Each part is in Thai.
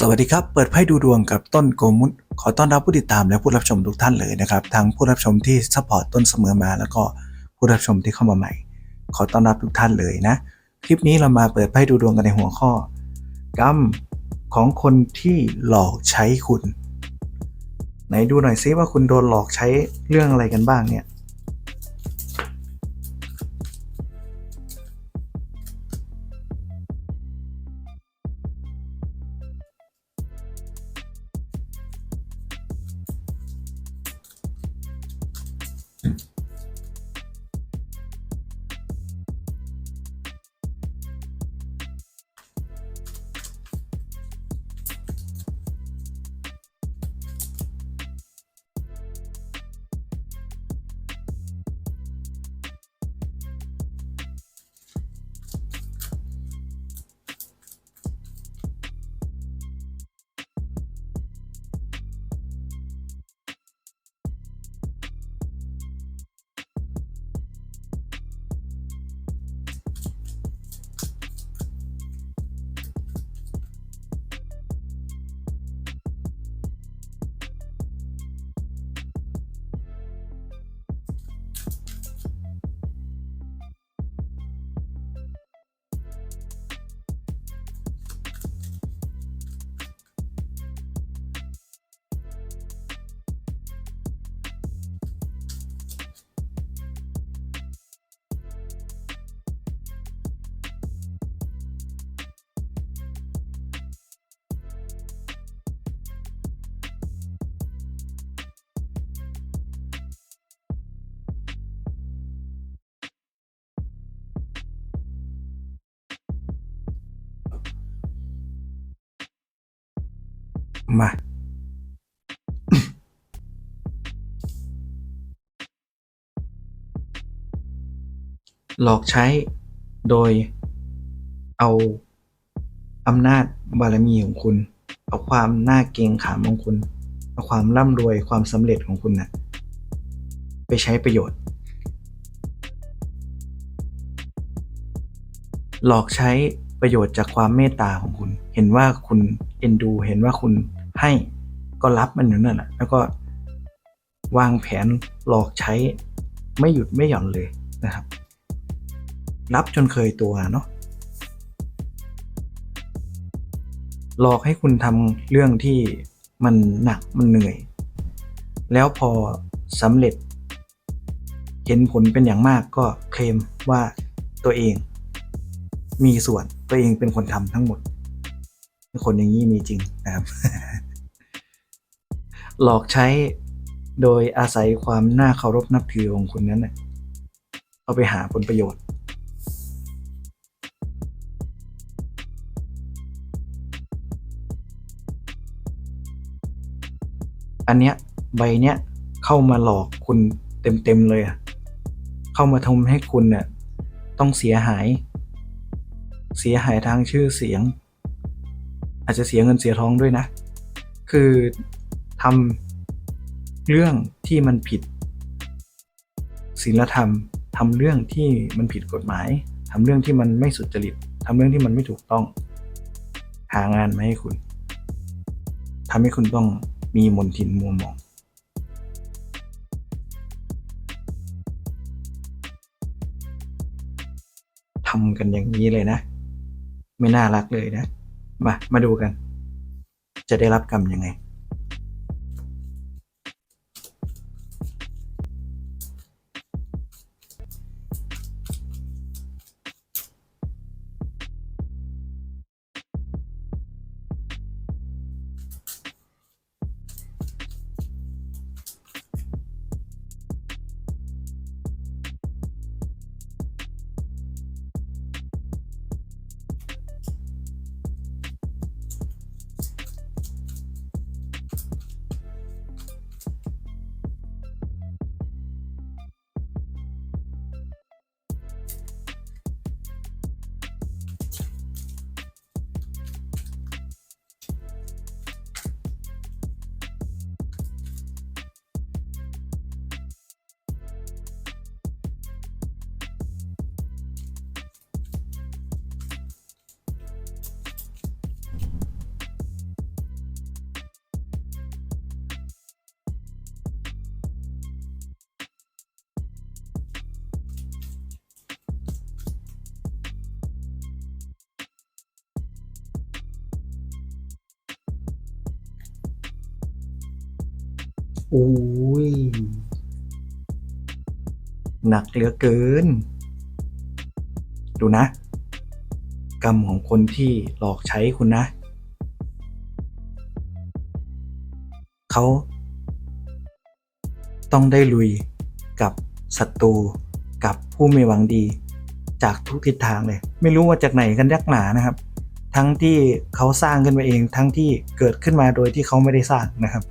สวัสดีครับ เปิดไพ่ดูดวงกับต้นโกมุตขอต้อนรับผู้ติดตามและผู้รับชมทุกท่านเลยนะครับ ทั้งผู้รับชมที่ซัพพอร์ตต้นเสมอมา แล้วก็ผู้รับชมที่เข้ามาใหม่ ขอต้อนรับทุกท่านเลยนะ คลิปนี้เรามาเปิดไพ่ดูดวงกันในหัวข้อ กรรมของคนที่หลอกใช้คุณ ไหนดูหน่อยซิว่าคุณโดนหลอกใช้เรื่องอะไรกันบ้างเนี่ย มา หลอกใช้โดยเอาอำนาจบารมีของคุณ เอาความน่าเกรงขามของคุณ เอาความร่ำรวยความสำเร็จของคุณนะ่ะไปใช้ประโยชน์ หลอกใช้ประโยชน์จากความเมตตาของคุณ เห็นว่าคุณเอ็นดู เห็นว่าคุณ ให้ก็รับมันอยู่นั่นแหละแล้วก็วางแผนหลอกใช้ไม่หยุดไม่หย่อนเลยนะครับ รับจนเคยตัวเนาะหลอกให้คุณทำเรื่องที่มันหนักมันเหนื่อย แล้วพอสำเร็จ เห็นผลเป็นอย่างมากก็เคลมว่าตัวเอง มีส่วนตัวเองเป็นคนทำทั้งหมด คนอย่างนี้มีจริงนะครับ หลอกใช้โดยอาศัยความน่าเคารพนับถือของคุณนั้นเอาไปหาผลประโยชน์ อันเนี้ยใบเนี้ยเข้ามาหลอกคุณเต็มๆเลยอะเข้ามาทำให้คุณเนี่ยต้องเสียหาย เสียหายทางชื่อเสียง อาจจะเสียเงินเสียท้องด้วยนะ คือ ทำเรื่องที่มันผิดศีลธรรมทำเรื่องที่มันผิดกฎหมายทำเรื่องที่มันไม่สุจริตทำเรื่องที่มันไม่ถูกต้อง หางานมาให้คุณทำให้คุณต้องมีมนทินมัวหมองทำกันอย่างนี้เลยนะ ไม่น่ารักเลยนะ มา มาดูกัน จะได้รับกรรมยังไง อุ้ย หนักเหลือเกิน ดูนะ กรรมของคนที่หลอกใช้คุณนะ เขาต้องได้ลุยกับศัตรูกับผู้ไม่หวังดี จากทุกทิศทางเลย ไม่รู้ว่าจากไหนกันยักหนานะครับ ทั้งที่เขาสร้างขึ้นมาเองทั้งที่เกิดขึ้นมาโดยที่เขาไม่ได้สร้างนะครับ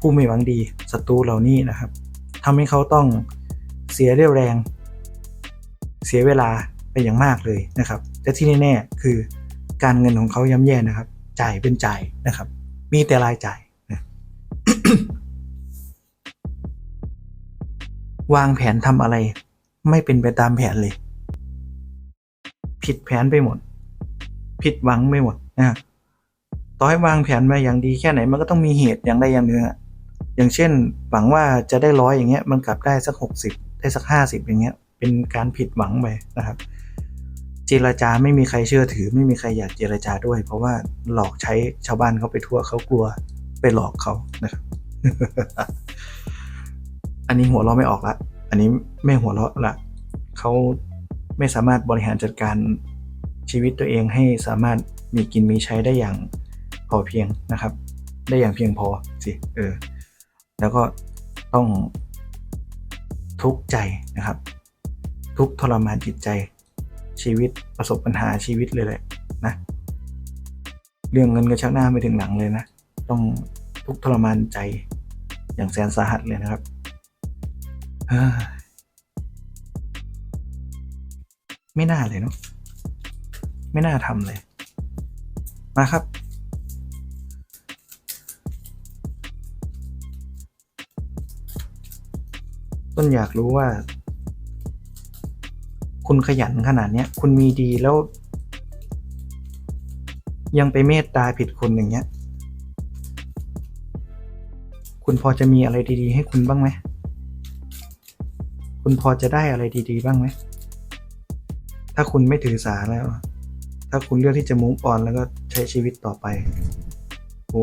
ผู้ไม่หวังดีศัตรูเหล่านี้นะครับทำให้เขาต้องเสียเรี่ยวแรง เสียเวลาไปอย่างมากเลยนะครับแต่ที่แน่ๆคือการเงินของเขาย่ำแย่นะครับ จ่ายเป็นจ่ายนะครับ มีแต่รายจ่ายนะวางแผนทำอะไร ไม่เป็นไปตามแผนเลย ผิดแผนไปหมด ผิดหวังไปหมดนะต่อให้วางแผนมาอย่างดีแค่ไหนมันก็ต้องมีเหตุอย่างใดอย่างหนึ่งอะ อย่างเช่นหวังว่าจะได้ร้อยอย่างเงี้ยมันกลับได้สักหกสิบได้สักห้าสิบอย่างเงี้ยเป็นการผิดหวังไปนะครับ เจรจาไม่มีใครเชื่อถือ ไม่มีใครอยากเจรจาด้วย เพราะว่าหลอกใช้ชาวบ้านเขาไปทั่วเขากลัวไปหลอกเขานะครับอันนี้หัวเราะไม่ออกละ อันนี้ไม่หัวเราะละเขาไม่สามารถบริหารจัดการชีวิตตัวเองให้สามารถมีกินมีใช้ได้อย่างพอเพียงนะครับ ได้อย่างเพียงพอสิเออ แล้วก็ต้องทุกข์ใจนะครับ ทุกข์ทรมานจิตใจชีวิตประสบปัญหาชีวิตเลยแหละนะเรื่องเงินกระชักหน้าไม่ถึงหลังเลยนะ ต้องทุกข์ทรมานใจอย่างแสนสาหัสเลยนะครับไม่น่าเลยเนาะไม่น่าทำเลย มาครับ ต้นอยากรู้ว่า คุณขยันขนาดเนี้ย คุณมีดีแล้ว ยังไปเมตตาผิดคนอย่างเงี้ย คุณพอจะมีอะไรดีๆ ให้คุณบ้างไหม คุณพอจะได้อะไรดีๆ บ้างไหม ถ้าคุณไม่ถือสาแล้ว ถ้าคุณเลือกที่จะมุ่งอ่อนแล้วก็ใช้ชีวิตต่อไป โอ้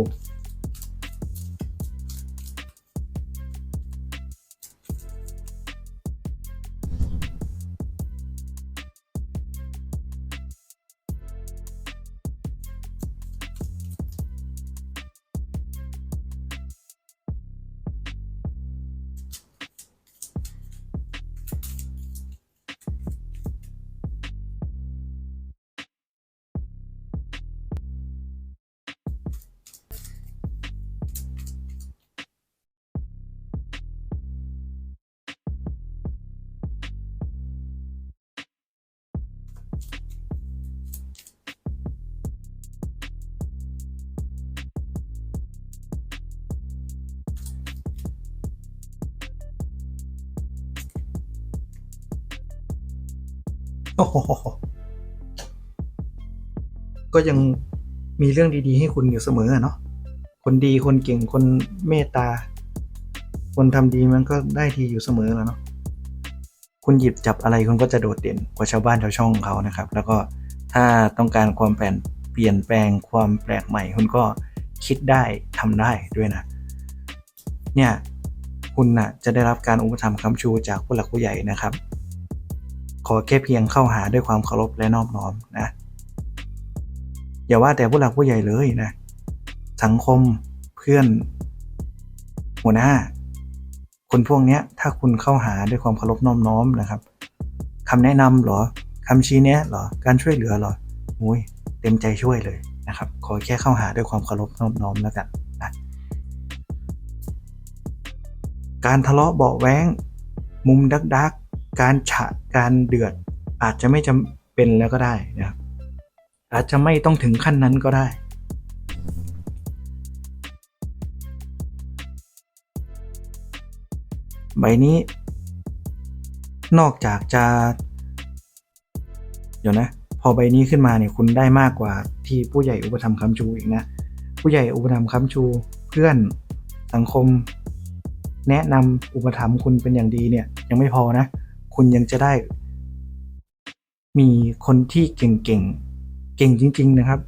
ก็ยังมีเรื่องดีๆ ให้คุณอยู่เสมออะเนาะคนดีคนเก่งคนเมตตา คนทำดีมันก็ได้ทีอยู่เสมอแล้วเนาะคุณหยิบจับอะไรคุณก็จะโดดเด่นกว่าชาวบ้านชาวช่องเขานะครับ แล้วก็ถ้าต้องการความเปลนเปลี่ยนแปลงความแปลกใหม่ คุณก็คิดได้ทำได้ด้วยนะ เนี่ยคุณน่ะจะได้รับการอุปถัมภ์คำชูจากผู้หลักผู้ใหญ่นะครับ ขอแค่เพียงเข้าหาด้วยความเคารพและนอบน้อมนะ อย่าว่าแต่ผู้หลักผู้ใหญ่เลยนะ สังคมเพื่อน หัวหน้า คนพวกเนี้ยถ้าคุณเข้าหาด้วยความเคารพนอบน้อมนะครับคำแนะนำหรอคำชี้แนะเหรอการช่วยเหลือหรอโอ้ยเต็มใจช่วยเลยนะครับ ขอแค่เข้าหาด้วยความเคารพนอบน้อมแล้วกันนะการทะเลาะเบาแว้ง มุมดักดัก การฉะการเดือดอาจจะไม่จำเป็นแล้วก็ได้นะครับอาจจะไม่ต้องถึงขั้นนั้นก็ได้ ใบนี้ นอกจากจะ เดี๋ยวนะ พอใบนี้ขึ้นมาเนี่ยคุณได้มากกว่าที่ผู้ใหญ่อุปถัมภ์คำชูอีกนะ ผู้ใหญ่อุปถัมภ์คำชูเพื่อนสังคม แนะนำอุปถัมภ์คุณเป็นอย่างดีเนี่ย ยังไม่พอนะ คุณยังจะได้ มีคนที่เก่งๆเก่งจริง ๆ นะครับ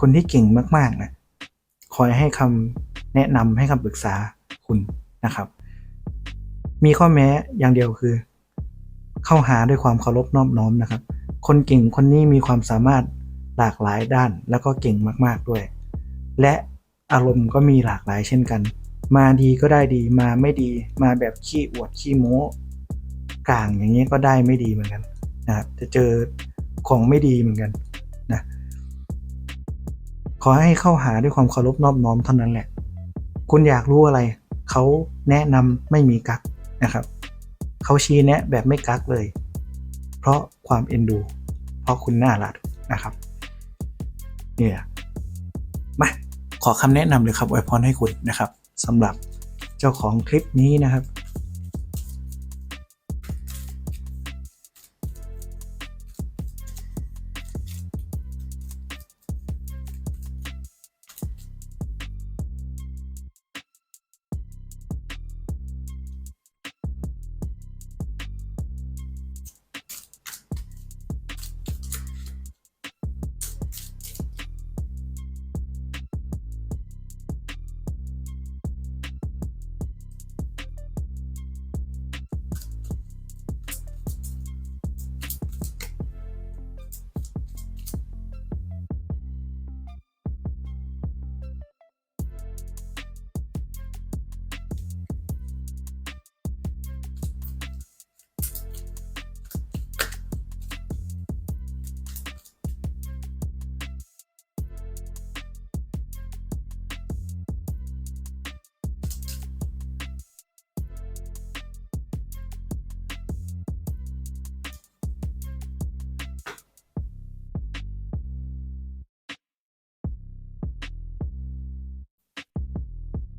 คนที่เก่งมากๆนะคอยให้คำแนะนำให้คำปรึกษาคุณนะครับ มีข้อแม้อย่างเดียวคือ เข้าหาด้วยความเคารพนอบน้อมนะครับ คนเก่งคนนี้มีความสามารถหลากหลายด้านแล้วก็เก่งมาก ๆด้วย และอารมณ์ก็มีหลากหลายเช่นกัน มาดีก็ได้ดีมาไม่ดีมาแบบขี้อวดขี้โม้ กลางอย่างนี้ก็ได้ไม่ดีเหมือนกันนะครับจะเจอของไม่ดีเหมือนกันนะขอให้เข้าหาด้วยความเคารพนอบน้อมเท่านั้นแหละ คุณอยากรู้อะไร เขาแนะนำไม่มีกักนะครับเขาชี้แนะแบบไม่กักเลย เพราะความเอ็นดู เพราะคุณน่ารักนะครับเนี่ยมาขอคำแนะนำเลยครับอวยพรให้คุณนะครับสำหรับเจ้าของคลิปนี้นะครับ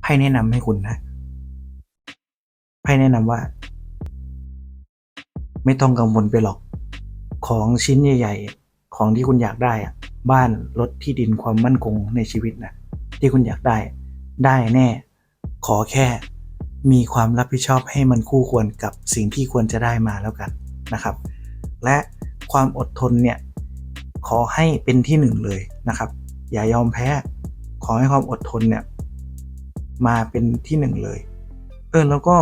ไพ่แนะนำให้คุณนะไพ่แนะนำว่า ไม่ต้องกังวลไปหรอก ของชิ้นใหญ่ ๆ ของที่คุณอยากได้อะบ้านรถที่ดินความมั่นคงในชีวิตนะที่คุณอยากได้ ได้แน่ ขอแค่มีความรับผิดชอบให้มันคู่ควรกับสิ่งที่ควรจะได้มาแล้วกันนะครับ และความอดทนเนี่ยขอให้เป็นที่หนึ่งเลยนะครับ อย่ายอมแพ้ ขอให้ความอดทนเนี่ย มาเป็นที่หนึ่งเลย เออแล้วก็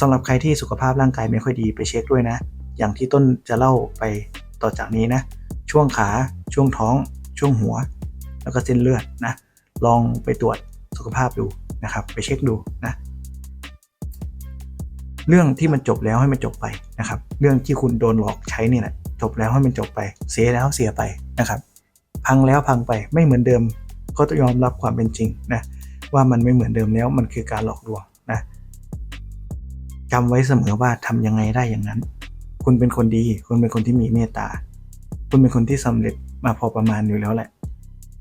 สำหรับใครที่สุขภาพร่างกายไม่ค่อยดีไปเช็คด้วยนะ อย่างที่ต้นจะเล่าไปต่อจากนี้นะ ช่วงขาช่วงท้อง ช่วงหัว แล้วก็เส้นเลือดนะ ลองไปตรวจสุขภาพดูนะครับ ไปเช็คดูนะ เรื่องที่มันจบแล้วให้มันจบไปนะครับ เรื่องที่คุณโดนหลอกใช้นี่แหละจบแล้วให้มันจบไป เสียแล้วเสียไปนะครับ พังแล้วพังไปไม่เหมือนเดิมก็ต้องยอมรับความเป็นจริงนะ ว่ามันไม่เหมือนเดิมแล้วมันคือการหลอกลวงนะจำไว้เสมอว่าทำยังไงได้อย่างนั้น คุณเป็นคนดี คุณเป็นคนที่มีเมตตา คุณเป็นคนที่สำเร็จมาพอประมาณอยู่แล้วแหละ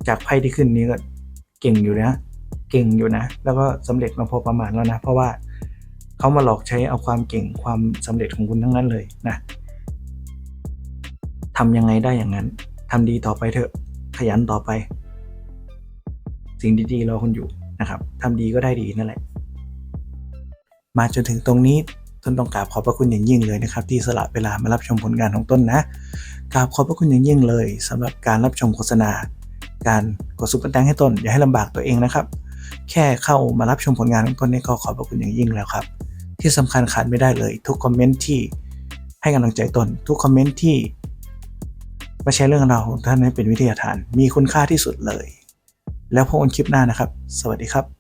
จากไพ่ที่ขึ้นนี้ก็เก่งอยู่นะเก่งอยู่นะ แล้วก็สำเร็จมาพอประมาณแล้วนะ เพราะว่าเขามาหลอกใช้เอาความเก่งความสำเร็จของคุณทั้งนั้นเลยนะทำยังไงได้อย่างนั้นทำดีต่อไปเถอะ ขยันต่อไป สิ่งดีๆรอคุณอยู่ นะครับทำดีก็ได้ดีนั่นแหละ มาจนถึงตรงนี้ต้นต้องกราบขอบพระคุณอย่างยิ่งเลยนะครับ ที่สละเวลามารับชมผลงานของต้นนะกราบขอบพระคุณอย่างยิ่งเลยสำหรับการรับชมโฆษณา การกดซุปเปอร์แตงให้ต้น อย่าให้ลำบากตัวเองนะครับ แค่เข้ามารับชมผลงานของต้นนี่ก็ขอบพระคุณอย่างยิ่งแล้วครับ ที่สำคัญขาดไม่ได้เลย ทุกคอมเมนต์ที่ให้กำลังใจต้น ทุกคอมเมนต์ที่มาแชร์เรื่องราวของท่านให้เป็นวิทยาทาน มีคุณค่าที่สุดเลย แล้วพบกันคลิปหน้านะครับ สวัสดีครับ